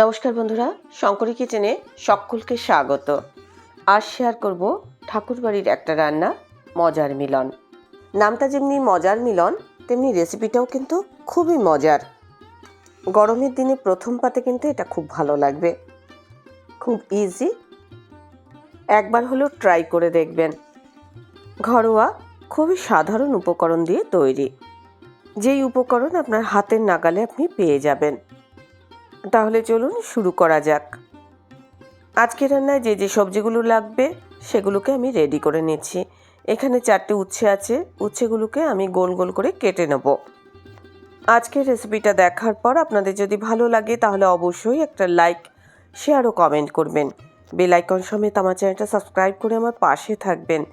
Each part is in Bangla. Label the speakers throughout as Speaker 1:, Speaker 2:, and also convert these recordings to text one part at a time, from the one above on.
Speaker 1: নমস্কার বন্ধুরা, শঙ্করী কিচেনে সকলকে স্বাগত। আজ শেয়ার করব ঠাকুরবাড়ির একটা রান্না, মজার মিলন। নামটা যেমনি মজার মিলন, তেমনি রেসিপিটাও কিন্তু খুবই মজার। গরমের দিনে প্রথম পাতে কিন্তু এটা খুব ভালো লাগবে। খুব ইজি একবার হলেও ট্রাই করে দেখবেন। ঘরোয়া, খুবই সাধারণ উপকরণ দিয়ে তৈরি। যেই উপকরণ আপনার হাতের নাগালে আপনি পেয়ে যাবেন। তাহলে চলুন শুরু করা যাক। আজকে রান্নায় যে যে সবজিগুলো লাগবে, সেগুলোকে আমি রেডি করে নিচ্ছি। এখানে চারটে উচ্ছে আছে, উচ্ছেগুলোকে আমি গোল গোল করে কেটে নেব। আজকের রেসিপিটা দেখার পর আপনাদের যদি ভালো লাগে, তাহলে অবশ্যই একটা লাইক শেয়ার ও কমেন্ট করবেন। বেল আইকন সমেত আমার চ্যানেলটা সাবস্ক্রাইব করে আমার পাশে থাকবেন।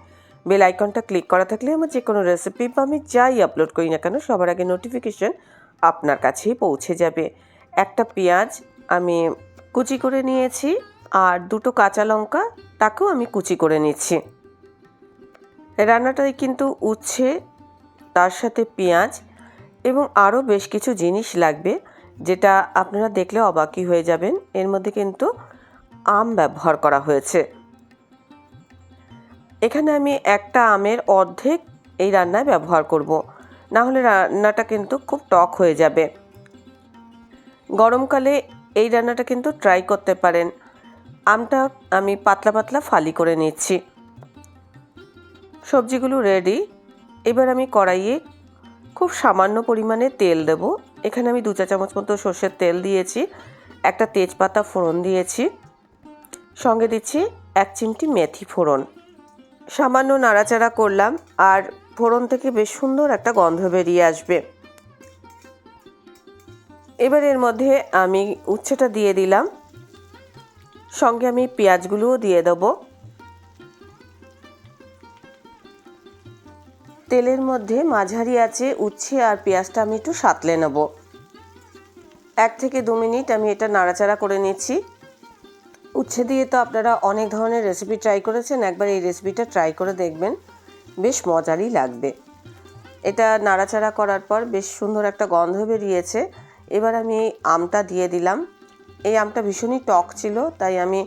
Speaker 1: বেল আইকনটা ক্লিক করা থাকলে আমার যে কোনো রেসিপি বা আমি যাই আপলোড করি না কেন, সবার আগে নোটিফিকেশন আপনার কাছেই পৌঁছে যাবে। একটা পেঁয়াজ আমি কুচি করে নিয়েছি আর দুটো কাঁচা লঙ্কা তাকেও আমি কুচি করে নিচ্ছি। রান্নাটায় কিন্তু উচ্ছে, তার সাথে পেঁয়াজ এবং আরও বেশ কিছু জিনিস লাগবে যেটা আপনারা দেখলে অবাকই হয়ে যাবেন। এর মধ্যে কিন্তু আম ব্যবহার করা হয়েছে। এখানে আমি একটা আমের অর্ধেক এই রান্নায় ব্যবহার করব। না হলে রান্নাটা কিন্তু খুব টক হয়ে যাবে। গরমকালে এই রান্নাটা কিন্তু ট্রাই করতে পারেন। আমটা আমি পাতলা পাতলা ফালি করে নিচ্ছি। সবজিগুলো রেডি এবার আমি কড়াইয়ে খুব সামান্য পরিমাণে তেল দেব। এখানে আমি দু চা চামচ মতো সর্ষের তেল দিয়েছি, একটা তেজপাতা ফোড়ন দিয়েছি, সঙ্গে দিচ্ছি এক চিমটি মেথি ফোড়ন। সামান্য নাড়াচাড়া করলাম, আর ফোড়ন থেকে বেশ সুন্দর একটা গন্ধ বেরিয়ে আসবে। এবার এর মধ্যে আমি উচ্ছেটা দিয়ে দিলাম। সঙ্গে আমি পেঁয়াজগুলোও দিয়ে দেব। তেলের মধ্যে মাঝারি আছে উচ্ছে আর পেঁয়াজটা আমি একটু সাতলে নেব। এক থেকে দু মিনিট আমি এটা নাড়াচাড়া করে নিচ্ছি। উচ্ছে দিয়ে তো আপনারা অনেক ধরনের রেসিপি ট্রাই করেছেন, একবার এই রেসিপিটা ট্রাই করে দেখবেন। বেশ মজারই লাগবে। এটা নাড়াচাড়া করার পর বেশ সুন্দর একটা গন্ধ বেরিয়েছে। এবার আমি এই আমটা দিয়ে দিলাম। এই আমটা ভীষণই টক ছিল, তাই আমি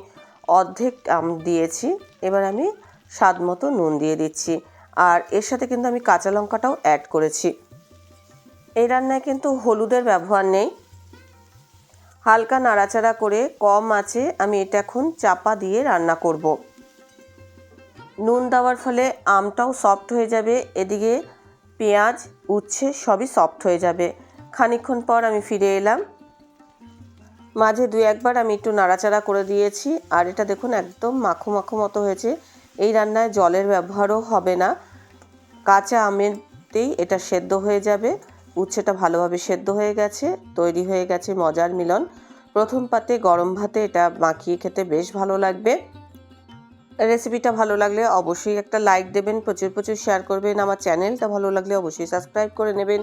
Speaker 1: অর্ধেক আম দিয়েছি। এবার আমি স্বাদ মতো নুন দিয়ে দিচ্ছি। আর এর সাথে কিন্তু আমি কাঁচা লঙ্কাটাও অ্যাড করেছি। এই রান্নায় কিন্তু হলুদের ব্যবহার নেই। হালকা নাড়াচাড়া করে কম আছে, আমি এটা এখন চাপা দিয়ে রান্না করব। নুন দেওয়ার ফলে আমটাও সফট হয়ে যাবে, এদিকে পেঁয়াজ, উচ্ছে সবই সফট হয়ে যাবে। খানিকক্ষণ পর আমি ফিরে এলাম। মাঝে দু একবার আমি একটু নাড়াচাড়া করে দিয়েছি, আর এটা দেখুন একদম মাখো মাখো মতো হয়েছে। এই রান্নায় জলের ব্যবহারও হবে না। কাঁচা আমেরতেই এটা সেদ্ধ হয়ে যাবে। উচ্ছেটা ভালোভাবে সেদ্ধ হয়ে গেছে, তৈরি হয়ে গেছে মজার মিলন। প্রথম পাতে গরম ভাতে এটা মাখিয়ে খেতে বেশ ভালো লাগবে। রেসিপিটা ভালো লাগলে অবশ্যই একটা লাইক দেবেন, প্রচুর প্রচুর শেয়ার করবেন। আমার চ্যানেলটা ভালো লাগলে অবশ্যই সাবস্ক্রাইব করে নেবেন।